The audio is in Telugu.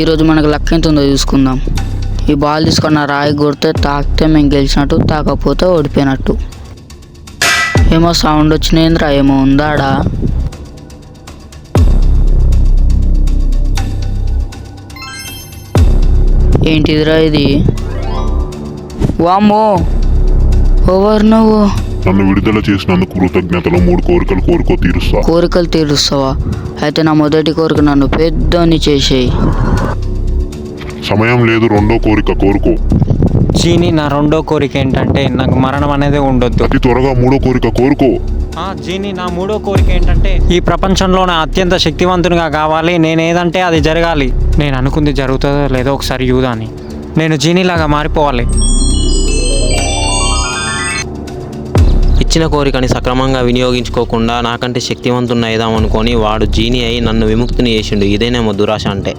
ఈరోజు మనకు లక్ ఎంత ఉందో చూసుకుందాం. ఈ బాల్ తీసుకున్న రాయి కొడితే తాకితే మేము గెలిచినట్టు తాకపోతే ఓడిపోయినట్టు. ఏమో సౌండ్ వచ్చినేంద్రా ఏమో ఉందాడా? ఏంటిదిరా ఇది? వామ్మో! ఓవర్ నువ్వు. నన్ను విడుదల చేసినందుకు కృతజ్ఞతలు. మూడు కోరికలు కోరుకో తీరుస్తా. కోరికలు తీరుస్తావా? అయితే నా మొదటి కోరిక నన్ను పెద్దోని చేసేయి. సమయం లేదు రెండో కోరిక కోరుకో. జీని నా రెండో కోరిక ఏంటంటే నాకు మరణం అనేది ఉండొద్దు. అతి త్వరగా మూడో కోరిక కోరుకో. ఆ, జీని నా మూడో కోరిక ఏంటంటే ఈ ప్రపంచంలోనే అత్యంత శక్తివంతునిగా కావాలి. నేను ఏదంటే అది జరగాలి. నేను అనుకుంది జరుగుతుందో లేదో ఒకసారి చూడాని నేను జీనీలాగా మారిపోవాలి. ఇచ్చిన కోరికని సక్రమంగా వినియోగించుకోకుండా నాకంటే శక్తివంతున్న ఏదామనుకొని వాడు జీని అయి నన్ను విముక్తిని చేసిండు. ఇదేనేమో దురాశ అంటే.